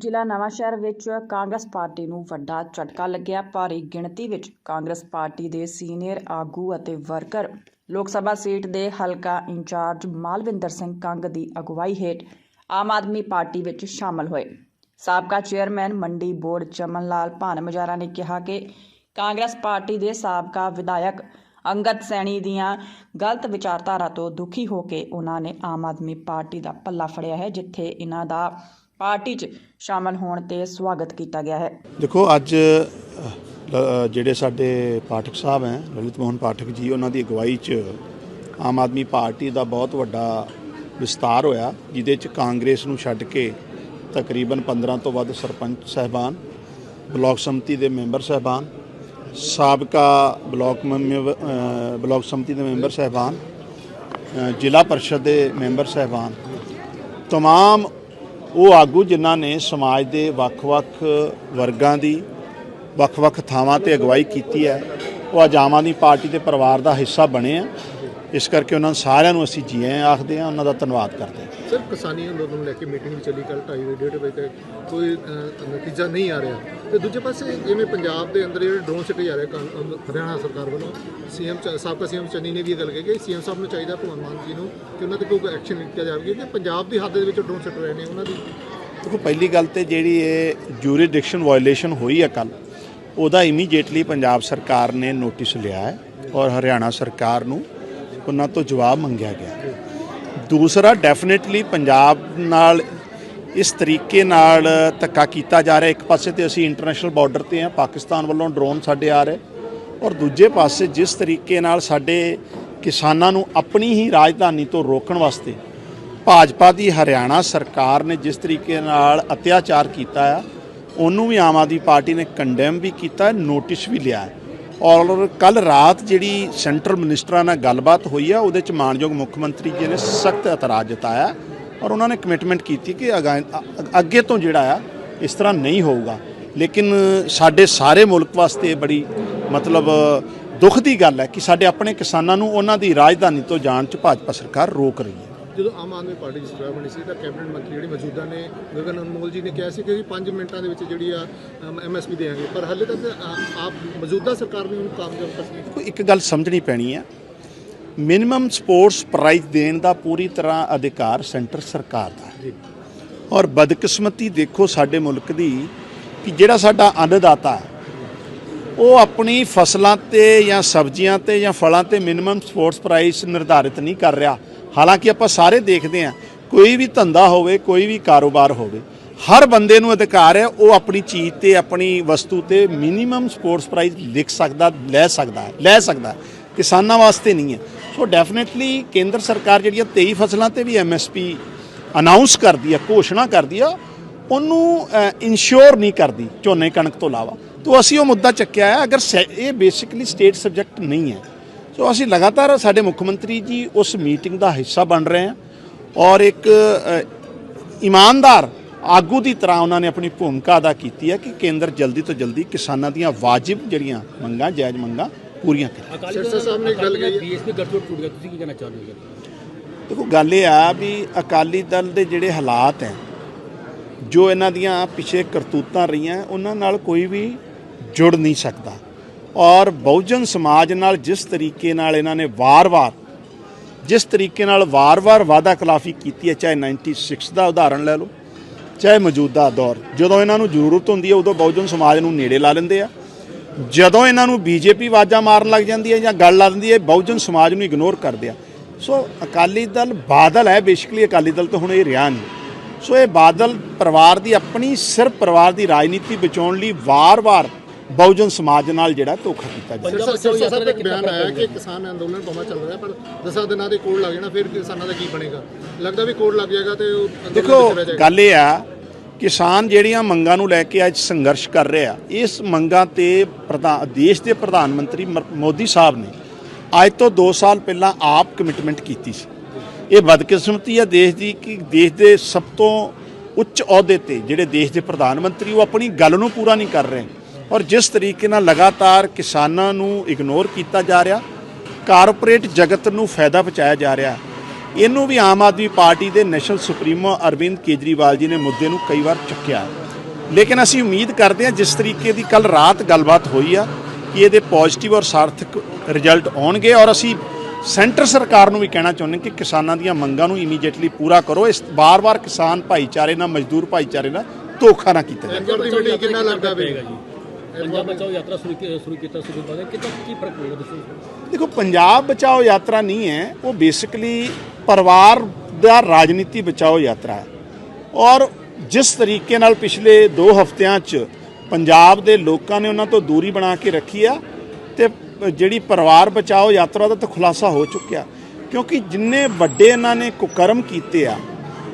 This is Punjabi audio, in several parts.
ਜ਼ਿਲ੍ਹਾ ਨਵਾਂਸ਼ਹਿਰ ਵਿੱਚ ਕਾਂਗਰਸ ਪਾਰਟੀ ਨੂੰ ਵੱਡਾ ਝਟਕਾ ਲੱਗਿਆ। ਭਾਰੀ ਗਿਣਤੀ ਵਿੱਚ ਕਾਂਗਰਸ ਪਾਰਟੀ ਦੇ ਸੀਨੀਅਰ ਆਗੂ ਅਤੇ ਵਰਕਰ, ਲੋਕ ਸਭਾ ਸੀਟ ਦੇ ਹਲਕਾ ਇੰਚਾਰਜ ਮਾਲਵਿੰਦਰ ਸਿੰਘ ਕੰਗ ਦੀ ਅਗਵਾਈ ਹੇਠ ਆਮ ਆਦਮੀ ਪਾਰਟੀ ਵਿੱਚ ਸ਼ਾਮਲ ਹੋਏ। ਸਾਬਕਾ ਚੇਅਰਮੈਨ ਮੰਡੀ ਬੋਰਡ ਚਮਨ ਲਾਲ ਭਾਨਮਜਾਰਾ ਨੇ ਕਿਹਾ ਕਿ ਕਾਂਗਰਸ ਪਾਰਟੀ ਦੇ ਸਾਬਕਾ ਵਿਧਾਇਕ ਅੰਗਦ ਸੈਣੀ ਦੀਆਂ ਗਲਤ ਵਿਚਾਰਧਾਰਾ ਤੋਂ ਦੁਖੀ ਹੋ ਕੇ ਉਹਨਾਂ ਨੇ ਆਮ ਆਦਮੀ ਪਾਰਟੀ ਦਾ ਪੱਲਾ ਫੜਿਆ ਹੈ, ਜਿੱਥੇ ਇਹਨਾਂ ਦਾ ਪਾਰਟੀ 'ਚ ਸ਼ਾਮਲ ਹੋਣ ਤੇ ਸਵਾਗਤ ਕੀਤਾ ਗਿਆ ਹੈ। ਦੇਖੋ, ਅੱਜ ਜਿਹੜੇ ਸਾਡੇ ਪਾਠਕ ਸਾਹਿਬ ਹੈ, ਲਲਿਤ ਮੋਹਨ ਪਾਠਕ ਜੀ, ਉਹਨਾਂ ਦੀ ਅਗਵਾਈ 'ਚ ਆਮ ਆਦਮੀ ਪਾਰਟੀ ਦਾ ਬਹੁਤ ਵੱਡਾ ਵਿਸਤਾਰ ਹੋਇਆ, ਜਿਹਦੇ 'ਚ ਕਾਂਗਰਸ ਨੂੰ ਛੱਡ ਕੇ ਤਕਰੀਬਨ 15 ਤੋਂ ਵੱਧ ਸਰਪੰਚ ਸਹਿਬਾਨ, ਬਲਾਕ ਸੰਮਤੀ ਦੇ ਮੈਂਬਰ ਸਹਿਬਾਨ, ਸਾਬਕਾ ਬਲਾਕ ਮੈਂਬ- ਬਲਾਕ ਸੰਮਤੀ ਦੇ ਮੈਂਬਰ ਸਹਿਬਾਨ ਜ਼ਿਲ੍ਹਾ ਪਰਿਸ਼ਦ ਦੇ ਮੈਂਬਰ ਸਹਿਬਾਨ, ਤਮਾਮ ਉਹ ਆਗੂ ਜਿਨ੍ਹਾਂ ਨੇ ਸਮਾਜ ਦੇ ਵੱਖ-ਵੱਖ ਵਰਗਾਂ ਦੀ ਵੱਖ-ਵੱਖ ਥਾਵਾਂ ਤੇ ਅਗਵਾਈ ਕੀਤੀ ਹੈ, ਉਹ ਅੱਜ ਆਮ ਆਦਮੀ ਪਾਰਟੀ ਦੇ ਪਰਿਵਾਰ ਦਾ ਹਿੱਸਾ ਬਣੇ ਆ। ਇਸ ਕਰਕੇ ਉਹਨਾਂ ਸਾਰਿਆਂ ਨੂੰ ਅਸੀਂ ਜੀਏ ਆਖਦੇ ਹਾਂ, ਉਹਨਾਂ ਦਾ ਧੰਨਵਾਦ ਕਰਦੇ ਹਾਂ। ਸਰ ਕਿਸਾਨੀ ਅੰਦੋਲਨ ਨੂੰ ਲੈ ਕੇ ਮੀਟਿੰਗ ਵੀ ਚੱਲੀ ਕੱਲ 2:30 ਵਜੇ 1:30 ਵਜੇ ਤੱਕ ਕੋਈ ਨਤੀਜਾ ਨਹੀਂ ਆ ਰਿਹਾ। ਤੇ ਦੂਜੇ ਪਾਸੇ ਜਿਵੇਂ ਪੰਜਾਬ ਦੇ ਅੰਦਰ ਜਿਹੜੇ ਡਰੋਨ ਸਿਟੀ ਜਾ ਰਹੇ ਕਾਂ- ਹਰਿਆਣਾ ਸਰਕਾਰ ਵੱਲੋਂ, ਸੀਐਮ ਸਾਬਕਾ ਸੀਐਮ ਚੰਨੀ ਨੇ ਵੀ ਇਹ ਗੱਲ ਕਹੀ ਕਿ ਸੀਐਮ ਸਾਹਿਬ ਨੂੰ ਚਾਹੀਦਾ ਭਗਵੰਤ ਮਾਨ ਜੀ ਨੂੰ ਕਿ ਉਹਨਾਂ ਤੇ ਕੋਈ ਐਕਸ਼ਨ ਲਿੱਤਾ ਜਾਵੇ ਕਿ ਪੰਜਾਬ ਦੀ ਹੱਦ ਦੇ ਵਿੱਚ ਡਰੋਨ ਸਿੱਟ ਰਹੇ ਨੇ, ਉਹਨਾਂ ਦੀ ਦੇਖੋ, ਪਹਿਲੀ ਗੱਲ ਤੇ ਜਿਹੜੀ ਇਹ ਜੂਰੀਡਿਕਸ਼ਨ ਵਾਇਓਲੇਸ਼ਨ ਹੋਈ ਹੈ ਕੱਲ ਉਹਦਾ ਇਮੀਡੀਏਟਲੀ ਪੰਜਾਬ ਸਰਕਾਰ ਨੇ ਨੋਟਿਸ ਲਿਆ ਹੈ ਔਰ ਹਰਿਆਣਾ ਸਰਕਾਰ ਨੂੰ ਉਹਨਾਂ ਤੋਂ ਜਵਾਬ ਮੰਗਿਆ ਗਿਆ। ਦੂਸਰਾ ਡੈਫੀਨਿਟਲੀ ਪੰਜਾਬ ਨਾਲ ਇਸ ਤਰੀਕੇ ਨਾਲ ਧੱਕਾ ਕੀਤਾ ਜਾ ਰਿਹਾ। ਇੱਕ ਪਾਸੇ ਤੇ ਅਸੀਂ ਇੰਟਰਨੈਸ਼ਨਲ ਬਾਰਡਰ ਤੇ ਹਾਂ, ਪਾਕਿਸਤਾਨ ਵੱਲੋਂ ਡਰੋਨ ਸਾਡੇ ਆ ਰਹੇ। ਔਰ ਦੂਜੇ ਪਾਸੇ ਜਿਸ ਤਰੀਕੇ ਨਾਲ ਸਾਡੇ ਕਿਸਾਨਾਂ ਨੂੰ ਆਪਣੀ ਹੀ ਰਾਜਧਾਨੀ ਤੋਂ ਰੋਕਣ ਵਾਸਤੇ ਭਾਜਪਾ ਦੀ ਹਰਿਆਣਾ ਸਰਕਾਰ ਨੇ ਜਿਸ ਤਰੀਕੇ ਨਾਲ ਅਤਿਆਚਾਰ ਕੀਤਾ ਆ, ਉਹਨੂੰ ਵੀ ਆਮ ਆਦਮੀ ਪਾਰਟੀ ਨੇ ਕੰਡੈਮ ਵੀ ਕੀਤਾ ਨੋਟਿਸ ਵੀ ਲਿਆ ਹੈ। ਔਰ ਕੱਲ ਰਾਤ ਜਿਹੜੀ ਸੈਂਟਰਲ ਮਿਨਿਸਟਰਾਂ ਨਾਲ ਗੱਲਬਾਤ ਹੋਈ ਆ, ਉਹਦੇ ਚ ਮਾਨਯੋਗ ਮੁੱਖ ਮੰਤਰੀ ਜੀ ਨੇ ਸਖਤ ਇਤਰਾਜ਼ ਜਤਾਇਆ ਔਰ ਉਹਨਾਂ ਨੇ ਕਮਿਟਮੈਂਟ ਕੀਤੀ ਕਿ ਅਗਾ- ਅੱਗੇ ਤੋਂ ਜਿਹੜਾ ਆ, ਇਸ ਤਰ੍ਹਾਂ ਨਹੀਂ ਹੋਊਗਾ। ਲੇਕਿਨ ਸਾਡੇ ਸਾਰੇ ਮੁਲਕ ਵਾਸਤੇ ਬੜੀ ਮਤਲਬ ਦੁੱਖ ਦੀ ਗੱਲ ਹੈ ਕਿ ਸਾਡੇ ਆਪਣੇ ਕਿਸਾਨਾਂ ਨੂੰ ਉਹਨਾਂ ਦੀ ਰਾਜਧਾਨੀ ਤੋਂ ਜਾਣ ਚ ਭਾਜਪਾ ਸਰਕਾਰ ਰੋਕ ਰਹੀ ਹੈ। ਜਦੋਂ ਆਮ ਆਦਮੀ ਪਾਰਟੀ ਦੀ ਸਰਕਾਰ ਬਣੀ ਸੀ ਤਾਂ ਕੈਬਨਿਟ ਮੰਤਰੀ ਜਿਹੜੇ ਮੌਜੂਦਾ ਨੇ ਗਗਨ ਅਨਮੋਲ ਜੀ ਨੇ ਕਿਹਾ ਸੀ ਕਿ ਅਸੀਂ 5 ਮਿੰਟਾਂ ਦੇ ਵਿੱਚ ਜਿਹੜੀ ਆ ਐਮਐਸਪੀ ਦੇਵਾਂਗੇ। ਪਰ ਹਾਲੇ ਤੱਕ ਆਪ ਮੌਜੂਦਾ ਸਰਕਾਰ ਨੇ ਉਹਨੂੰ ਕਾਮਯਾਬ ਕਰ ਸਕੀ ਇੱਕ ਗੱਲ ਸਮਝਣੀ ਪੈਣੀ ਹੈ ਮਿਨੀਮਮ ਸਪੋਰਟਸ ਪ੍ਰਾਈਜ਼ ਦੇਣ ਦਾ ਪੂਰੀ ਤਰ੍ਹਾਂ ਅਧਿਕਾਰ ਸੈਂਟਰ ਸਰਕਾਰ ਦਾ। ਹੈ ਔਰ ਬਦਕਿਸਮਤੀ ਦੇਖੋ ਸਾਡੇ ਮੁਲਕ ਦੀ ਕਿ ਜਿਹੜਾ ਸਾਡਾ ਅੰਨਦਾਤਾ ਉਹ ਆਪਣੀ ਫਸਲਾਂ ਤੇ ਜਾਂ ਸਬਜ਼ੀਆਂ ਤੇ ਜਾਂ ਫਲਾਂ ਤੇ ਮਿਨੀਮਮ ਸਪੋਰਟਸ ਪ੍ਰਾਈਸ ਨਿਰਧਾਰਿਤ ਨਹੀਂ ਕਰ ਰਿਹਾ। ਹਾਲਾਂਕਿ ਆਪਾਂ ਸਾਰੇ ਦੇਖਦੇ ਹਾਂ, ਕੋਈ ਵੀ ਧੰਦਾ ਹੋਵੇ, ਕੋਈ ਵੀ ਕਾਰੋਬਾਰ ਹੋਵੇ, ਹਰ ਬੰਦੇ ਨੂੰ ਅਧਿਕਾਰ ਹੈ, ਉਹ ਆਪਣੀ ਚੀਜ਼ ਤੇ, ਆਪਣੀ ਵਸਤੂ ਤੇ ਮਿਨੀਮਮ ਸਪੋਰਟਸ ਪ੍ਰਾਈਸ ਲਿਖ ਸਕਦਾ, ਲੈ ਸਕਦਾ ਹੈ ਲੈ ਸਕਦਾ, ਕਿਸਾਨਾਂ ਵਾਸਤੇ ਨਹੀਂ ਹੈ। ਸੋ ਡੈਫੀਨਿਟਲੀ ਕੇਂਦਰ ਸਰਕਾਰ ਜਿਹੜੀਆਂ 23 ਫਸਲਾਂ ਤੇ ਵੀ ਐਮਐਸਪੀ ਅਨਾਉਂਸ ਕਰਦੀ ਹੈ ਘੋਸ਼ਣਾ ਕਰਦੀ ਆ, ਉਹਨੂੰ ਇਨਸ਼ੋਰ ਨਹੀਂ ਕਰਦੀ ਝੋਨੇ ਕਣਕ ਤੋਂ ਇਲਾਵਾ। ਤੋਂ ਅਸੀਂ ਉਹ ਮੁੱਦਾ ਚੱਕਿਆ ਹੈ, ਅਗਰ ਸੈ- ਇਹ ਬੇਸਿਕਲੀ ਸਟੇਟ ਸਬਜੈਕਟ ਨਹੀਂ ਹੈ। ਸੋ ਅਸੀਂ ਲਗਾਤਾਰ ਸਾਡੇ ਮੁੱਖ ਮੰਤਰੀ ਜੀ ਉਸ ਮੀਟਿੰਗ ਦਾ ਹਿੱਸਾ ਬਣ ਰਹੇ ਹਾਂ ਔਰ ਇੱਕ ਇਮਾਨਦਾਰ ਆਗੂ ਦੀ ਤਰ੍ਹਾਂ ਉਹਨਾਂ ਨੇ ਆਪਣੀ ਭੂਮਿਕਾ ਅਦਾ ਕੀਤੀ ਹੈ ਕਿ ਕੇਂਦਰ ਜਲਦੀ ਤੋਂ ਜਲਦੀ ਕਿਸਾਨਾਂ ਦੀਆਂ ਵਾਜਿਬ ਜਿਹੜੀਆਂ ਮੰਗਾਂ ਜਾਇਜ਼ ਮੰਗਾਂ ਪੂਰੀਆਂ ਕਰੇ। ਅਕਾਲੀ ਦਲ ਸਾਹਿਬ ਨੇ ਇੱਕ ਗੱਲ ਕਹੀ ਹੈ। ਬੀਐਸਪੀ ਗੱਠਜੋੜ ਟੁੱਟ ਗਿਆ ਤੁਸੀਂ ਕੀ ਕਹਿਣਾ ਚਾਹੁੰਦੇ ਹੋ ਦੇਖੋ ਗੱਲ ਇਹ ਆ ਵੀ ਅਕਾਲੀ ਦਲ ਦੇ ਜਿਹੜੇ ਹਾਲਾਤ ਹੈ ਜੋ ਇਹਨਾਂ ਦੀਆਂ ਪਿਛੇ ਕਰਤੂਤਾਂ ਰਹੀਆਂ ਉਹਨਾਂ ਨਾਲ ਕੋਈ ਵੀ ਜੁੜ ਨਹੀਂ ਸਕਦਾ। ਔਰ ਬਹੁਜਨ ਸਮਾਜ ਨਾਲ ਜਿਸ ਤਰੀਕੇ ਨਾਲ ਇਹਨਾਂ ਨੇ ਵਾਰ-ਵਾਰ, ਜਿਸ ਤਰੀਕੇ ਨਾਲ ਵਾਰ-ਵਾਰ ਵਾਅਦਾ ਖਿਲਾਫੀ ਕੀਤੀ ਹੈ, ਚਾਹੇ 96 ਦਾ ਉਦਾਹਰਣ ਲੈ ਲਓ, ਚਾਹੇ ਮੌਜੂਦਾ ਦੌਰ, ਜਦੋਂ ਇਹਨਾਂ ਨੂੰ ਜ਼ਰੂਰਤ ਹੁੰਦੀ ਹੈ, ਉਦੋਂ ਬਹੁਜਨ ਸਮਾਜ ਨੂੰ ਨੇੜੇ ਲਾ ਲੈਂਦੇ ਆ। ਜਦੋਂ ਇਹਨਾਂ ਨੂੰ ਬੀਜੇਪੀ ਆਵਾਜ਼ਾਂ ਮਾਰਨ ਲੱਗ ਜਾਂਦੀ ਹੈ ਜਾਂ ਗੱਲ ਲਾ ਦਿੰਦੀ ਹੈ, ਬਹੁਜਨ ਸਮਾਜ ਨੂੰ ਇਗਨੋਰ ਕਰਦੇ ਆ। ਸੋ ਅਕਾਲੀ ਦਲ ਬਾਦਲ ਹੈ ਬੇਸਿਕਲੀ ਅਕਾਲੀ ਦਲ ਤੋਂ ਹੁਣ ਇਹ ਰਿਹਾ ਨਹੀਂ। ਸੋ ਇਹ ਬਾਦਲ ਪਰਿਵਾਰ ਦੀ ਆਪਣੀ, ਸਿਰਫ ਪਰਿਵਾਰ ਦੀ ਰਾਜਨੀਤੀ ਬਚਾਉਣ ਲਈ ਵਾਰ-ਵਾਰ ਬਹੁਜਨ ਸਮਾਜ ਨਾਲ ਜਿਹੜਾ ਧੋਖਾ ਕੀਤਾ ਜਾ ਰਿਹਾ ਸਿਰਸਾ ਸਾਹਿਬ ਦਾ ਬਿਆਨ ਆਇਆ ਕਿ ਕਿਸਾਨ ਅੰਦੋਲਨ ਭਾਵੇਂ ਚੱਲ ਰਿਹਾ ਪਰ 10 ਦਿਨਾਂ ਦੇ ਕੋਡ ਲੱਗ ਜਾਣਾ ਫਿਰ ਕਿਸਾਨਾਂ ਦਾ ਕੀ ਬਣੇਗਾ? ਲੱਗਦਾ ਵੀ ਕੋਡ ਲੱਗ ਜਾਏਗਾ ਤੇ ਉਹ ਅੰਦੋਲਨ ਦੇਖੋ ਵਿੱਚ ਰਹਿ ਜਾਏਗਾ। ਗੱਲ ਇਹ ਆ ਕਿਸਾਨ ਜਿਹੜੀਆਂ ਮੰਗਾਂ ਨੂੰ ਲੈ ਕੇ ਅੱਜ ਸੰਘਰਸ਼ ਕਰ ਰਹੇ ਇਸ ਮੰਗਾਂ ਤੇ ਪ੍ਰਧਾਨ ਦੇਸ਼ ਦੇ ਪ੍ਰਧਾਨ ਮੰਤਰੀ ਮੋਦੀ ਸਾਹਿਬ ਨੇ ਅੱਜ ਤੋਂ 2 ਸਾਲ ਪਹਿਲਾਂ ਆਪ ਕਮਿਟਮੈਂਟ ਕੀਤੀ ਸੀ। ਇਹ ਬਦਕਿਸਮਤੀ ਹੈ ਦੇਸ਼ ਦੀ ਕਿ ਦੇਸ਼ ਦੇ ਸਭ ਤੋਂ ਉੱਚ ਅਹੁਦੇ ਤੇ ਜਿਹੜੇ ਦੇਸ਼ ਦੇ ਪ੍ਰਧਾਨ ਮੰਤਰੀ ਉਹ ਆਪਣੀ ਗੱਲ ਨੂੰ ਪੂਰਾ ਨਹੀਂ ਕਰ ਰਹੇ। ਔਰ ਜਿਸ ਤਰੀਕੇ ਨਾਲ ਲਗਾਤਾਰ ਕਿਸਾਨਾਂ ਨੂੰ ਇਗਨੋਰ ਕੀਤਾ ਜਾ ਰਿਹਾ ਕਾਰਪੋਰੇਟ ਜਗਤ ਨੂੰ ਫਾਇਦਾ ਪਹੁੰਚਾਇਆ ਜਾ ਰਿਹਾ। ਇਹਨੂੰ ਵੀ ਆਮ ਆਦਮੀ ਪਾਰਟੀ ਦੇ ਨੈਸ਼ਨਲ ਸੁਪਰੀਮੋ ਅਰਵਿੰਦ ਕੇਜਰੀਵਾਲ ਜੀ ਨੇ ਮੁੱਦੇ ਨੂੰ ਕਈ ਵਾਰ ਚੁੱਕਿਆ। ਲੇਕਿਨ ਅਸੀਂ ਉਮੀਦ ਕਰਦੇ ਹਾਂ ਜਿਸ ਤਰੀਕੇ ਦੀ ਕੱਲ ਰਾਤ ਗੱਲਬਾਤ ਹੋਈ ਆ, ਕਿ ਇਹਦੇ ਪੋਜ਼ਿਟਿਵ ਔਰ ਸਾਰਥਕ ਰਿਜ਼ਲਟ ਆਉਣਗੇ ਔਰ ਅਸੀਂ ਸੈਂਟਰ ਸਰਕਾਰ ਨੂੰ ਵੀ ਕਹਿਣਾ ਚਾਹੁੰਦੇ ਕਿ ਕਿਸਾਨਾਂ ਦੀਆਂ ਮੰਗਾਂ ਨੂੰ ਇਮੀਡੀਏਟਲੀ ਪੂਰਾ ਕਰੋ। ਇਸ ਵਾਰ-ਵਾਰ ਕਿਸਾਨ ਭਾਈਚਾਰੇ ਨਾਲ, ਮਜ਼ਦੂਰ ਭਾਈਚਾਰੇ ਨਾਲ ਧੋਖਾ ਨਾ ਕੀਤਾ ਜਾਵੇ। ਕਿੰਨਾ ਲੱਗਦਾ ਵੇ? ਜੀ ਪੰਜਾਬ ਬਚਾਓ ਯਾਤਰਾ ਸ਼ੁਰੂ ਕੀ- ਸ਼ੁਰੂ ਕੀਤਾ ਸੁਖਬੀਰ ਬਾਦਲ ਕਿੰਨਾ ਕੀ ਫ਼ਰਕ ਪਏਗਾ ਦੱਸੋ ਦੇਖੋ, ਪੰਜਾਬ ਬਚਾਓ ਯਾਤਰਾ ਨਹੀਂ ਹੈ। ਉਹ ਬੇਸਿਕਲੀ ਪਰਿਵਾਰ ਦਾ ਰਾਜਨੀਤੀ ਬਚਾਓ ਯਾਤਰਾ ਹੈ। ਔਰ ਜਿਸ ਤਰੀਕੇ ਨਾਲ ਪਿਛਲੇ 2 ਹਫ਼ਤਿਆਂ 'ਚ ਪੰਜਾਬ ਦੇ ਲੋਕਾਂ ਨੇ ਉਹਨਾਂ ਤੋਂ ਦੂਰੀ ਬਣਾ ਕੇ ਰੱਖੀ ਆ ਤੇ ਜਿਹੜੀ ਪਰਿਵਾਰ ਬਚਾਓ ਯਾਤਰਾ ਦਾ ਤਾਂ ਖੁਲਾਸਾ ਹੋ ਚੁੱਕਿਆ। ਕਿਉਂਕਿ ਜਿੰਨੇ ਵੱਡੇ ਇਹਨਾਂ ਨੇ ਕੁਕਰਮ ਕੀਤੇ ਆ,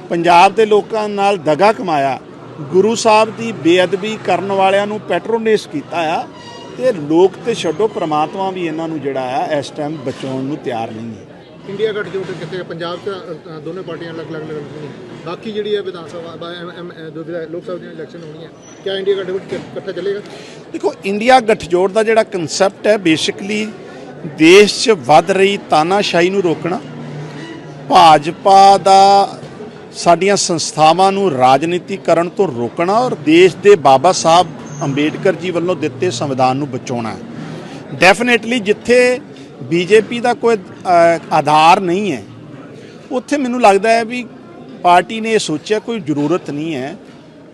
ਪੰਜਾਬ ਦੇ ਲੋਕਾਂ ਨਾਲ ਦਗਾ ਕਮਾਇਆ ਗੁਰੂ ਸਾਹਿਬ ਦੀ ਬੇਅਦਬੀ ਕਰਨ ਵਾਲਿਆਂ ਨੂੰ ਪੈਟਰੋਨੇਸ ਕੀਤਾ ਆ ਤੇ ਲੋਕ ਤੇ ਛੱਡੋ ਪ੍ਰਮਾਤਮਾ ਵੀ ਇਹਨਾਂ ਨੂੰ ਜਿਹੜਾ ਆ ਇਸ ਟਾਈਮ ਬਚਾਉਣ ਨੂੰ ਤਿਆਰ ਨਹੀਂ ਹੈ। ਇੰਡੀਆ ਗੱਠਜੋੜ ਹੈ? ਪੰਜਾਬ 'ਚ ਦੋਨੇ ਪਾਰਟੀਆਂ ਅਲੱਗ-ਅਲੱਗ ਲੜਨਗੀਆਂ ਬਾਕੀ ਜਿਹੜੀ ਹੈ ਵਿਧਾਨ ਸਭਾ ਲੋਕ ਸਭਾ ਦੀਆਂ ਇਲੈਕਸ਼ਨ ਹੋਣੀਆਂ ਕਿਆ ਇੰਡੀਆ ਗੱਠਜੋੜ ਇਕ- ਇਕੱਠਾ ਚੱਲੇਗਾ? ਦੇਖੋ ਇੰਡੀਆ ਗੱਠਜੋੜ ਦਾ ਜਿਹੜਾ ਕਨਸੈਪਟ ਹੈ ਬੇਸਿਕਲੀ ਦੇਸ਼ 'ਚ ਵੱਧ ਰਹੀ ਤਾਨਾਸ਼ਾਹੀ ਨੂੰ ਰੋਕਣਾ ਭਾਜਪਾ ਦਾ ਸਾਡੀਆਂ ਸੰਸਥਾਵਾਂ ਨੂੰ ਰਾਜਨੀਤੀਕਰਨ ਤੋਂ ਰੋਕਣਾ ਔਰ ਦੇਸ਼ ਦੇ ਬਾਬਾ ਸਾਹਿਬ ਅੰਬੇਡਕਰ ਜੀ ਵੱਲੋਂ ਦਿੱਤੇ ਸੰਵਿਧਾਨ ਨੂੰ ਬਚਾਉਣਾ ਹੈ। ਡੈਫੀਨੇਟਲੀ ਜਿੱਥੇ ਬੀਜੇਪੀ ਦਾ ਕੋਈ ਆਧਾਰ ਨਹੀਂ ਹੈ, ਉੱਥੇ ਮੈਨੂੰ ਲੱਗਦਾ ਹੈ ਵੀ ਪਾਰਟੀ ਨੇ ਇਹ ਸੋਚਿਆ ਕੋਈ ਜ਼ਰੂਰਤ ਨਹੀਂ ਹੈ।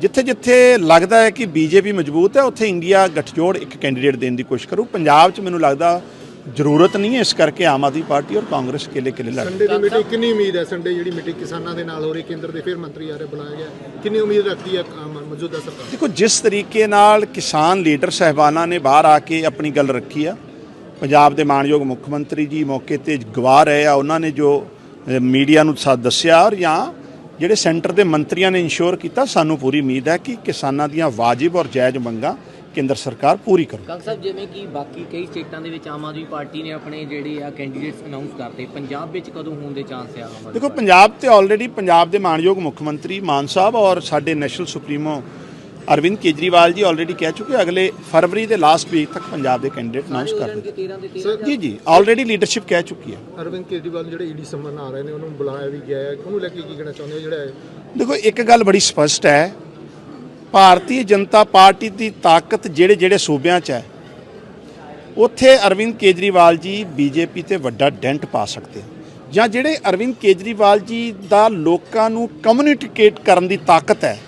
ਜਿੱਥੇ ਜਿੱਥੇ ਲੱਗਦਾ ਹੈ ਕਿ ਬੀਜੇਪੀ ਮਜ਼ਬੂਤ ਹੈ, ਉੱਥੇ ਇੰਡੀਆ ਗਠਜੋੜ ਇੱਕ ਕੈਂਡੀਡੇਟ ਦੇਣ ਦੀ ਕੋਸ਼ਿਸ਼ ਕਰੂ। ਪੰਜਾਬ 'ਚ ਮੈਨੂੰ ਲੱਗਦਾ ਜ਼ਰੂਰਤ ਨਹੀਂ ਹੈ ਇਸ ਕਰਕੇ ਆਮ ਆਦਮੀ ਪਾਰਟੀ ਔਰ ਕਾਂਗਰਸ ਇਕੱਲੇ ਇਕੱਲੇ ਲੜ ਸੰਡੇ ਦੀ ਮੀਟਿੰਗ ਕਿੰਨੀ ਉਮੀਦ ਹੈ? ਸੰਡੇ ਜਿਹੜੀ ਮੀਟਿੰਗ ਕਿਸਾਨਾਂ ਦੇ ਨਾਲ ਹੋ ਰਹੀ ਕੇਂਦਰ ਦੇ ਫਿਰ ਮੰਤਰੀ ਆ ਰਹੇ ਬੁਲਾਇਆ ਗਿਆ। ਕਿੰਨੀ ਉਮੀਦ ਰੱਖਦੀ ਹੈ ਮੌਜੂਦਾ ਸਰਕਾਰ? ਦੇਖੋ ਜਿਸ ਤਰੀਕੇ ਨਾਲ ਕਿਸਾਨ ਲੀਡਰ ਸਹਿਬਾਨਾਂ ਨੇ ਬਾਹਰ ਆ ਕੇ ਆਪਣੀ ਗੱਲ ਰੱਖੀ ਆ ਪੰਜਾਬ ਦੇ ਮਾਨਯੋਗ ਮੁੱਖ ਮੰਤਰੀ ਜੀ ਮੌਕੇ ਤੇ ਗਵਾਹ ਰਹੇ ਆ ਉਹਨਾਂ ਨੇ ਜੋ ਮੀਡੀਆ ਨੂੰ ਦੱਸਿਆ ਔਰ ਜਾਂ ਜਿਹੜੇ ਸੈਂਟਰ ਦੇ ਮੰਤਰੀਆਂ ਨੇ ਇਨਸ਼ੋਰ ਕੀਤਾ ਸਾਨੂੰ ਪੂਰੀ ਉਮੀਦ ਹੈ ਕਿ ਕਿਸਾਨਾਂ ਦੀਆਂ ਵਾਜਿਬ ਔਰ ਜਾਇਜ਼ ਮੰਗਾਂ ਕੇਂਦਰ ਸਰਕਾਰ ਪੂਰੀ ਕਰੂ ਕੰਗ ਸਾਹਿਬ ਜਿਵੇਂ ਕਿ ਬਾਕੀ ਕਈ ਸਟੇਟਾਂ ਦੇ ਵਿੱਚ ਆਮ ਆਦਮੀ ਪਾਰਟੀ ਨੇ ਆਪਣੇ ਜਿਹੜੇ ਆ ਕੈਂਡੀਡੇਟਸ ਅਨਾਉਂਸ ਕਰਤੇ ਪੰਜਾਬ ਵਿੱਚ ਕਦੋਂ ਹੋਣ ਦੇ ਚਾਂਸ ਆ ਦੇਖੋ ਪੰਜਾਬ ਤੇ ਆਲਰੇਡੀ ਪੰਜਾਬ ਦੇ ਮਾਨਯੋਗ ਮੁੱਖ ਮੰਤਰੀ ਮਾਨ ਸਾਹਿਬ ਔਰ ਸਾਡੇ ਨੈਸ਼ਨਲ ਸੁਪਰੀਮੋ ਅਰਵਿੰਦ ਕੇਜਰੀਵਾਲ ਜੀ ਆਲਰੇਡੀ ਕਹਿ ਚੁੱਕੇ ਅਗਲੇ ਫਰਵਰੀ ਦੇ ਲਾਸਟ ਵੀਕ ਤੱਕ ਪੰਜਾਬ ਦੇ ਕੈਂਡੀਡੇਟ ਅਨਾਉਂਸ ਕਰ ਪਾਰਟੀ? ਦਿੱਤੇ 13 ਦੇ 13 ਜੀ ਜੀ ਆਲਰੇਡੀ ਲੀਡਰਸ਼ਿਪ ਕਹਿ ਚੁੱਕੀ ਹੈ ਅਰਵਿੰਦ ਕੇਜਰੀਵਾਲ ਜਿਹੜੇ ਈਡੀ ਸਮਨ ਆ ਰਹੇ ਨੇ ਉਹਨੂੰ ਬੁਲਾਇਆ ਵੀ ਗਿਆ ਹੈ ਉਹਨੂੰ ਲੈ ਕੇ ਕੀ ਕਹਿਣਾ ਚਾਹੁੰਦੇ ਹੋ ਜਿਹੜਾ ਦੇਖੋ ਇੱਕ ਗੱਲ ਬੜੀ ਸਪਸ਼ਟ ਹੈ ਭਾਰਤੀ ਜਨਤਾ ਪਾਰਟੀ ਦੀ ਤਾਕਤ ਜਿਹੜੇ ਜਿਹੜੇ ਸੂਬਿਆਂ 'ਚ ਹੈ ਉੱਥੇ ਅਰਵਿੰਦ ਕੇਜਰੀਵਾਲ ਜੀ ਬੀਜੇਪੀ ਤੇ ਵੱਡਾ ਡੈਂਟ ਪਾ ਸਕਦੇ ਆ। ਜਾਂ ਜਿਹੜੇ ਅਰਵਿੰਦ ਕੇਜਰੀਵਾਲ ਜੀ ਦਾ ਲੋਕਾਂ ਨੂੰ ਕਮਿਊਨੀਕੇਟ ਕਰਨ ਦੀ ਤਾਕਤ ਹੈ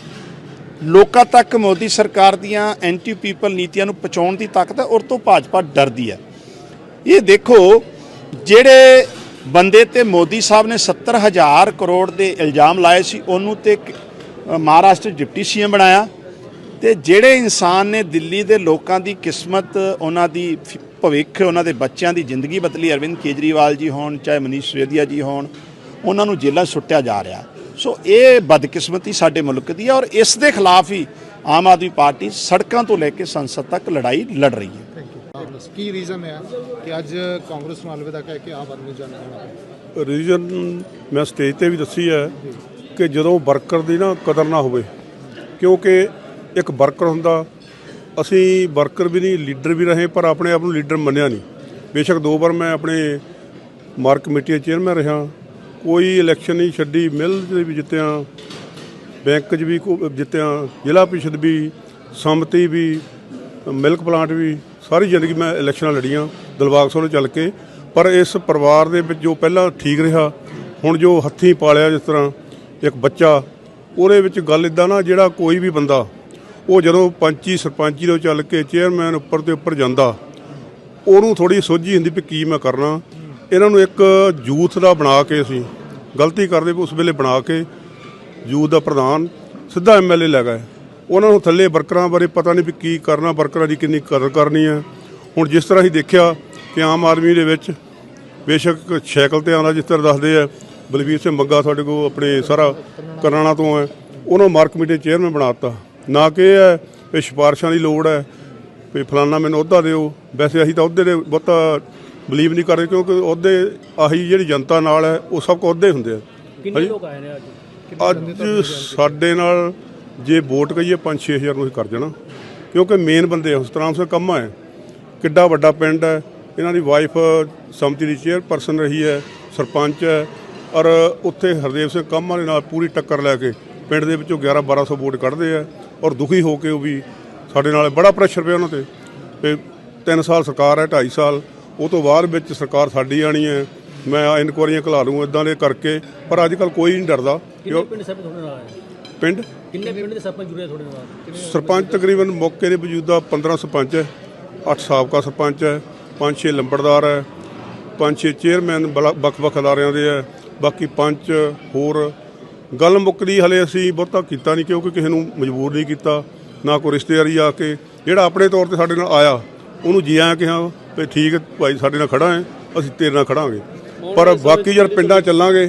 ਲੋਕਾਂ ਤੱਕ ਮੋਦੀ ਸਰਕਾਰ ਦੀਆਂ ਐਂਟੀ ਪੀਪਲ ਨੀਤੀਆਂ ਨੂੰ ਪਹੁੰਚਾਉਣ ਦੀ ਤਾਕਤ ਹੈ, ਔਰ ਤੋਂ ਭਾਜਪਾ ਡਰਦੀ ਹੈ। ਇਹ ਦੇਖੋ, ਜਿਹੜੇ ਬੰਦੇ ਤੇ ਮੋਦੀ ਸਾਹਿਬ ਨੇ 70000 ਕਰੋੜ ਦੇ ਇਲਜ਼ਾਮ ਲਾਏ ਸੀ, ਉਹਨੂੰ ਤੇ ਮਹਾਰਾਸ਼ਟਰ ਡਿਪਟੀ ਸੀਐਮ ਬਣਾਇਆ। ਤੇ ਜਿਹੜੇ ਇਨਸਾਨ ਨੇ ਦਿੱਲੀ ਦੇ ਲੋਕਾਂ ਦੀ ਕਿਸਮਤ, ਉਹਨਾਂ ਦੀ ਭਵਿੱਖ, ਉਹਨਾਂ ਦੇ ਬੱਚਿਆਂ ਦੀ ਜ਼ਿੰਦਗੀ ਬਦਲੀ, ਅਰਵਿੰਦ ਕੇਜਰੀਵਾਲ ਜੀ ਹੋਣ, ਚਾਹੇ ਮਨੀਸ਼ ਸਿਸੋਦੀਆ ਜੀ ਹੋਣ, ਉਹਨਾਂ ਨੂੰ ਜੇਲ੍ਹਾਂ 'ਚ ਸੁੱਟਿਆ ਜਾ ਰਿਹਾ। ਸੋ ਇਹ ਬਦਕਿਸਮਤੀ ਸਾਡੇ ਮੁਲਕ ਦੀ ਹੈ ਔਰ ਇਸ ਦੇ ਖਿਲਾਫ ਹੀ ਆਮ ਆਦਮੀ ਪਾਰਟੀ ਸੜਕਾਂ ਤੋਂ ਲੈ ਕੇ ਸੰਸਦ ਤੱਕ ਲੜਾਈ ਲੜ ਰਹੀ ਹੈ। ਕੀ ਰੀਜ਼ਨ ਹੈ ਕਿ ਅੱਜ ਕਾਂਗਰਸ ਨੂੰ ਅਲਵਿਦਾ ਕਹਿ ਕੇ ਆਪ ਆਦਮੀ ਜਾਣਾ ਜਾਣਾ ਰੀਜਨ ਮੈਂ ਸਟੇਜ ਤੇ ਵੀ ਦੱਸੀ ਹੈ ਕਿ ਜਦੋਂ ਵਰਕਰ ਦੀ ਨਾ ਕਦਰ ਨਾ ਹੋਵੇ ਕਿਉਂਕਿ ਇੱਕ ਵਰਕਰ ਹੁੰਦਾ ਅਸੀਂ ਵਰਕਰ ਵੀ ਨਹੀਂ ਲੀਡਰ ਵੀ ਰਹੇ ਪਰ ਆਪਣੇ ਆਪ ਨੂੰ ਲੀਡਰ ਮੰਨਿਆ ਨਹੀਂ। ਬੇਸ਼ੱਕ ਦੋ ਵਾਰ ਮੈਂ ਆਪਣੇ ਮਾਰਕ ਕਮੇਟੀ ਦਾ ਚੇਅਰਮੈਨ ਰਿਹਾ। ਕੋਈ ਇਲੈਕਸ਼ਨ ਨਹੀਂ ਛੱਡੀ, ਮਿਲ ਦੇ ਵੀ ਜਿੱਤਿਆ ਬੈਂਕ 'ਚ ਵੀ ਕੋ- ਜਿੱਤਿਆ, ਜ਼ਿਲ੍ਹਾ ਪ੍ਰੀਸ਼ਦ ਵੀ, ਸੰਮਤੀ ਵੀ ਮਿਲਕ ਪਲਾਂਟ ਵੀ, ਸਾਰੀ ਜ਼ਿੰਦਗੀ ਮੈਂ ਇਲੈਕਸ਼ਨਾਂ ਲੜੀਆਂ, ਦਿਲਬਾਗ ਸਿੰਘ ਨੂੰ ਚੱਲ ਕੇ। ਪਰ ਇਸ ਪਰਿਵਾਰ ਦੇ ਵਿੱਚ ਜੋ ਪਹਿਲਾਂ ਠੀਕ ਰਿਹਾ, ਹੁਣ ਜੋ ਹੱਥੀਂ ਪਾਲਿਆ ਜਿਸ ਤਰ੍ਹਾਂ ਇੱਕ ਬੱਚਾ, ਉਹਦੇ ਵਿੱਚ ਗੱਲ ਇਦਾਂ ਨਾ, ਜਿਹੜਾ ਕੋਈ ਵੀ ਬੰਦਾ, ਉਹ ਜਦੋਂ ਪੰਚੀ, ਸਰਪੰਚੀ ਤੋਂ ਚੱਲ ਕੇ ਚੇਅਰਮੈਨ ਉੱਪਰ ਤੇ ਉੱਪਰ ਜਾਂਦਾ, ਉਹਨੂੰ ਥੋੜੀ ਸੋਝੀ ਹੁੰਦੀ ਵੀ ਕੀ ਮੈਂ ਕਰਨਾ। ਇਹਨਾਂ ਨੂੰ ਇੱਕ ਯੂਥ ਦਾ ਬਣਾ ਕੇ ਅਸੀਂ ਗਲਤੀ ਕਰਦੇ ਵੀ ਉਸ ਵੇਲੇ ਬਣਾ ਕੇ ਯੂਥ ਦਾ ਪ੍ਰਧਾਨ ਸਿੱਧਾ ਐਮਐਲਏ ਲੈ ਗਏ। ਉਹਨਾਂ ਨੂੰ ਥੱਲੇ ਵਰਕਰਾਂ ਬਾਰੇ ਪਤਾ ਨਹੀਂ ਵੀ ਕੀ ਕਰਨਾ, ਵਰਕਰਾਂ ਦੀ ਕਿੰਨੀ ਕਦਰ ਕਰਨੀ ਹੈ। ਹੁਣ ਜਿਸ ਤਰ੍ਹਾਂ ਹੀ ਦੇਖਿਆ ਕਿ ਆਮ ਆਦਮੀ ਦੇ ਵਿੱਚ ਬੇਸ਼ੱਕ ਸਾਈਕਲ ਤੇ ਆਉਂਦਾ, ਜਿਸ ਤਰ੍ਹਾਂ ਦੱਸਦੇ ਆ, ਬਲਵੀਰ ਸਿੰਘ ਮੰਗਾ ਸਾਡੇ ਕੋਲ ਆਪਣੇ ਸਾਰਾ ਕਰਨਾਣਾ ਤੋਂ ਹੈ। ਉਹਨਾਂ ਮਾਰਕ ਕਮੇਟੀ ਚੇਅਰਮੈਨ ਬਣਾਤਾ ਨਾ ਕਿ ਇਹ ਹੈ ਵੀ ਸਿਫਾਰਸ਼ਾਂ ਦੀ ਲੋੜ ਹੈ, ਵੀ ਫਲਾਨਾ ਮੈਨੂੰ ਅਹੁਦਾ ਦਿਓ। ਵੈਸੇ ਅਸੀਂ ਤਾਂ ਅਹੁਦੇ ਦੇ ਬਹੁਤਾ ਬਲੀਵ ਨਹੀਂ ਕਰਦੇ ਕਿਉਂਕਿ ਅਹੁਦੇ ਆਹੀ ਜਿਹੜੀ ਜਨਤਾ ਨਾਲ ਹੈ ਉਹ ਸਭ ਕੋ ਅਹੁਦੇ ਹੁੰਦੇ ਆ। ਕਿੰਨੇ ਲੋਕ ਆਏ ਨੇ ਅੱਜ? ਅੱਜ ਸਾਡੇ ਨਾਲ ਜੇ ਵੋਟ ਕਹੀਏ 5-6000 ਨੂੰ ਅਸੀਂ ਕਰ ਜਾਣਾ ਕਿਉਂਕਿ ਮੇਨ ਬੰਦੇ ਆ ਸਤਰਾਮ ਸਿੰਘ ਕੰਮਾ ਹੈ। ਕਿੱਡਾ ਵੱਡਾ ਪਿੰਡ ਹੈ। ਇਹਨਾਂ ਦੀ ਵਾਈਫ ਸਮਤੀ ਦੀ ਚੇਅਰਪਰਸਨ ਰਹੀ ਹੈ ਸਰਪੰਚ ਹੈ। ਔਰ ਉੱਥੇ ਹਰਦੇਵ ਸਿੰਘ ਕੰਮਾ ਦੇ ਨਾਲ ਪੂਰੀ ਟੱਕਰ ਲੈ ਕੇ ਪਿੰਡ ਦੇ ਵਿੱਚੋਂ 11 1200 ਵੋਟ ਕੱਢਦੇ ਆ ਔਰ ਦੁਖੀ ਹੋ ਕੇ ਉਹ ਵੀ ਸਾਡੇ ਨਾਲ ਬੜਾ ਪ੍ਰੈਸ਼ਰ ਪਿਆ ਉਹਨਾਂ ਤੇ। ਤੇ 3 ਸਾਲ ਸਰਕਾਰ ਹੈ 2.5 ਸਾਲ। ਉਹ ਤੋਂ ਬਾਅਦ ਵਿੱਚ ਸਰਕਾਰ ਸਾਡੀ ਆਣੀ ਹੈ। ਮੈਂ ਇਨਕੁਆਰੀਆਂ ਘਲਾ ਲੂੰ ਇਦਾਂ ਦੇ ਕਰਕੇ। ਪਰ ਅੱਜ ਕੱਲ ਕੋਈ ਨਹੀਂ ਡਰਦਾ। ਕਿੰਨੇ ਪਿੰਡ ਸਰਪੰਚ ਤੁਹਾਡੇ ਨਾਲ ਆਏ? ਪਿੰਡ? ਕਿੰਨੇ ਪਿੰਡ ਦੇ ਸਰਪੰਚ ਜੁੜੇ ਤੁਹਾਡੇ ਨਾਲ? ਸਰਪੰਚ ਤਕਰੀਬਨ ਮੌਕੇ ਦੇ ਮੌਜੂਦਾ 15 ਸਰਪੰਚ ਹੈ। 8 ਸਾਬਕਾ ਸਰਪੰਚ ਹੈ। 5-6 ਲੰਬੜਦਾਰ ਹੈ। 5-6 ਚੇਅਰਮੈਨ ਵੱਖ-ਵੱਖ ਅਦਾਰਿਆਂ ਦੇ ਹੈ। ਬਾਕੀ ਪੰਚ ਹੋਰ। ਗੱਲ ਮੁੱਕਦੀ ਹਲੇ ਅਸੀਂ ਬਹੁਤਾ ਕੀਤਾ ਨਹੀਂ ਕਿਉਂਕਿ ਕਿਸੇ ਨੂੰ ਮਜਬੂਰ ਨਹੀਂ ਕੀਤਾ। ਨਾ ਕੋਈ ਰਿਸ਼ਤੇਦਾਰੀ ਆ ਕੇ। ਜਿਹੜਾ ਆਪਣੇ ਤੌਰ ਤੇ ਸਾਡੇ ਨਾਲ ਆਇਆ ਉਹਨੂੰ ਜੀ ਆਇਆ ਕਿ ਹਾਂ ਵੀ ਠੀਕ ਹੈ ਭਾਈ ਸਾਡੇ ਨਾਲ ਖੜਾ ਹੈ ਅਸੀਂ ਤੇਰੇ ਨਾਲ ਖੜਾਂਗੇ ਪਰ ਬਾਕੀ ਯਾਰ ਪਿੰਡਾਂ ਚੱਲਾਂਗੇ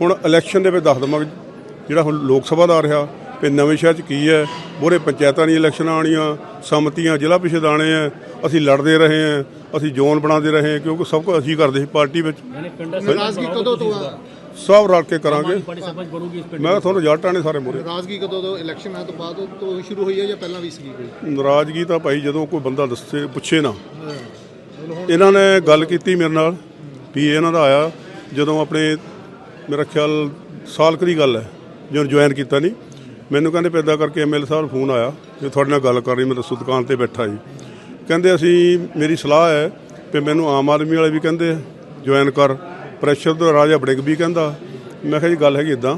ਹੁਣ ਇਲੈਕਸ਼ਨ ਦੇ ਵਿੱਚ ਦੱਸ ਦਵਾਂਗੇ ਜਿਹੜਾ ਹੁਣ ਲੋਕ ਸਭਾ ਦਾ ਆ ਰਿਹਾ ਵੀ ਨਵੇਂ ਸ਼ਹਿਰ ਚ ਕੀ ਹੈ ਮੂਹਰੇ ਪੰਚਾਇਤਾਂ ਦੀਆਂ ਇਲੈਕਸ਼ਨਾਂ ਆਣੀਆਂ ਸੰਮਤੀਆਂ ਜ਼ਿਲ੍ਹਾ ਪਿਛੇਦਾਣੇ ਆ ਅਸੀਂ ਲੜਦੇ ਰਹੇ ਆ ਅਸੀਂ ਜ਼ੋਨ ਬਣਾਉਂਦੇ ਰਹੇ ਹਾਂ, ਕਿਉਂਕਿ ਸਭ ਕੁਝ ਅਸੀਂ ਕਰਦੇ ਸੀ ਪਾਰਟੀ ਵਿੱਚ। ਨਾਰਾਜ਼ਗੀ ਕਦੋਂ ਤੋਂ ਆ? ਸਭ ਰਲ ਕੇ ਕਰਾਂਗੇ। ਮੈਂ ਕਿਹਾ ਤੁਹਾਨੂੰ ਰਿਜ਼ਲਟ ਆਣੇ ਸਾਰੇ ਮੂਹਰੇ ਨਾਰਾਜ਼ਗੀ ਕਦੋਂ ਤੋਂ ਇਲੈਕਸ਼ਨ ਆਉਣ ਤੋਂ ਬਾਅਦ ਤੋਂ ਸ਼ੁਰੂ ਹੋਈ ਹੈ ਜਾਂ ਪਹਿਲਾਂ ਵੀ ਸੀਗੀ ਕੋਈ? ਨਾਰਾਜ਼ਗੀ ਤਾਂ ਭਾਈ ਜਦੋਂ ਕੋਈ ਬੰਦਾ ਦੱਸੇ ਪੁੱਛੇ ਨਾ। ਇਹਨਾਂ ਨੇ ਗੱਲ ਕੀਤੀ ਮੇਰੇ ਨਾਲ ਵੀ ਇਹਨਾਂ ਦਾ ਆਇਆ ਜਦੋਂ ਆਪਣੇ ਮੇਰਾ ਖਿਆਲ ਸਾਲ ਕੁ ਗੱਲ ਹੈ, ਜਦੋਂ ਜੁਆਇਨ ਕੀਤਾ ਨਹੀਂ। ਮੈਨੂੰ ਕਹਿੰਦੇ ਪੈਦਾ ਕਰਕੇ ਐਮਐਲ ਸਾਹਿਬ ਫੋਨ ਆਇਆ ਕਿ ਤੁਹਾਡੇ ਨਾਲ ਗੱਲ ਕਰ ਰਹੀ ਮੈਂ ਦੱਸੋ ਦੁਕਾਨ ਤੇ ਬੈਠਾ ਜੀ। ਕਹਿੰਦੇ ਅਸੀਂ, ਮੇਰੀ ਸਲਾਹ ਹੈ ਕਿ ਮੈਨੂੰ ਆਮ ਆਦਮੀ ਵਾਲੇ ਵੀ ਕਹਿੰਦੇ ਜੁਆਇਨ ਕਰ। ਪ੍ਰੈਸ਼ਰ ਦਾ ਰਾਜਾ ਬੜਿੰਗ ਵੀ ਕਹਿੰਦਾ। ਮੈਂ ਕਿਹਾ ਜੀ ਗੱਲ ਹੈਗੀ ਇਦਾਂ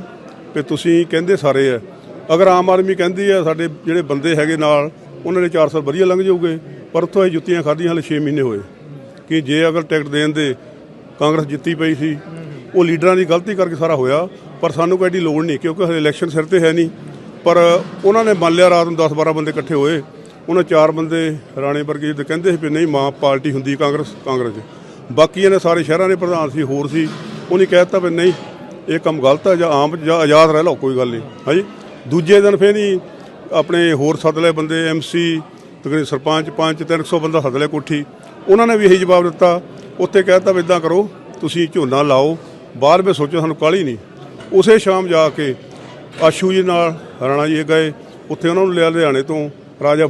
ਕਿ ਤੁਸੀਂ ਕਹਿੰਦੇ ਸਾਰੇ ਆ। ਅਗਰ ਆਮ ਆਦਮੀ ਕਹਿੰਦੀ ਆ, ਸਾਡੇ ਜਿਹੜੇ ਬੰਦੇ ਹੈਗੇ ਨਾਲ, ਉਹਨਾਂ ਦੇ 4 ਸਾਲ ਵਧੀਆ ਲੰਘ ਜਾਊਗੇ, ਪਰ ਉੱਥੋਂ ਇਹ ਜੁੱਤੀਆਂ ਖਾਧੀਆਂ ਹਲੇ 6 ਮਹੀਨੇ ਹੋਏ। ਕਿ ਜੇ ਅਗਰ ਟਿਕਟ ਦੇਣ ਦੇ ਕਾਂਗਰਸ ਜਿੱਤੀ ਪਈ ਸੀ, ਉਹ ਲੀਡਰਾਂ ਦੀ ਗਲਤੀ ਕਰਕੇ ਸਾਰਾ ਹੋਇਆ, ਪਰ ਸਾਨੂੰ ਕੋਈ ਐਡੀ ਲੋੜ ਨਹੀਂ, ਕਿਉਂਕਿ ਹਲੇ ਇਲੈਕਸ਼ਨ ਸਿਰ ਤੇ ਹੈ ਨਹੀਂ। ਪਰ ਉਹਨਾਂ ਨੇ ਮੰਨ ਲਿਆ ਰਾਤ ਨੂੰ 10 12 ਬੰਦੇ ਇਕੱਠੇ ਹੋਏ, ਉਹਨਾਂ ਚਾਰ ਬੰਦੇ ਰਾਣੇ ਵਰਗੇ ਜਿਹਦੇ ਕਹਿੰਦੇ ਸੀ ਵੀ ਨਹੀਂ, ਮਾਂ ਪਾਰਟੀ ਹੁੰਦੀ ਕਾਂਗਰਸ ਕਾਂਗਰਸ। 'ਚ ਬਾਕੀਆਂ ਨੇ ਸਾਰੇ ਸ਼ਹਿਰਾਂ ਦੇ ਪ੍ਰਧਾਨ ਸੀ, ਹੋਰ ਸੀ, ਉਹਨੇ ਕਹਿ ਦਿੱਤਾ ਵੀ ਨਹੀਂ, ਇਹ ਕੰਮ ਗਲਤ ਹੈ ਜਾਂ ਆਮ, ਜਾਂ ਆਜ਼ਾਦ ਰਹਿ ਲਓ, ਕੋਈ ਗੱਲ ਨਹੀਂ। ਹਾਂਜੀ? ਦੂਜੇ ਦਿਨ ਫੇਰ ਨਹੀਂ ਆਪਣੇ ਹੋਰ ਸੱਦ ਲਏ ਬੰਦੇ ਐਮਸੀ ਤਕਰੀਬਨ ਸਰਪੰਚ ਪੰਚ 300 ਬੰਦਾ ਸੱਦ ਲਿਆ ਕੋਠੀ। ਉਹਨਾਂ ਨੇ ਵੀ ਇਹੀ ਜਵਾਬ ਦਿੱਤਾ, ਉੱਥੇ ਕਹਿ ਦਿੱਤਾ ਵੀ ਇਦਾਂ ਕਰੋ, ਤੁਸੀਂ ਝੋਨਾ ਲਾਓ ਬਾਹਰ ਵਿੱਚ ਸੋਚੋ ਸਾਨੂੰ ਕਾਹਲੀ ਨਹੀਂ। ਉਸੇ ਸ਼ਾਮ ਜਾ ਕੇ ਆਸ਼ੂ ਜੀ ਨਾਲ ਰਾਣਾ ਜੀ ਗਏ, ਉੱਥੇ ਉਹਨਾਂ ਨੂੰ ਲਿਆ ਲੁਧਿਆਣੇ ਤੋਂ, ਰਾਜਾ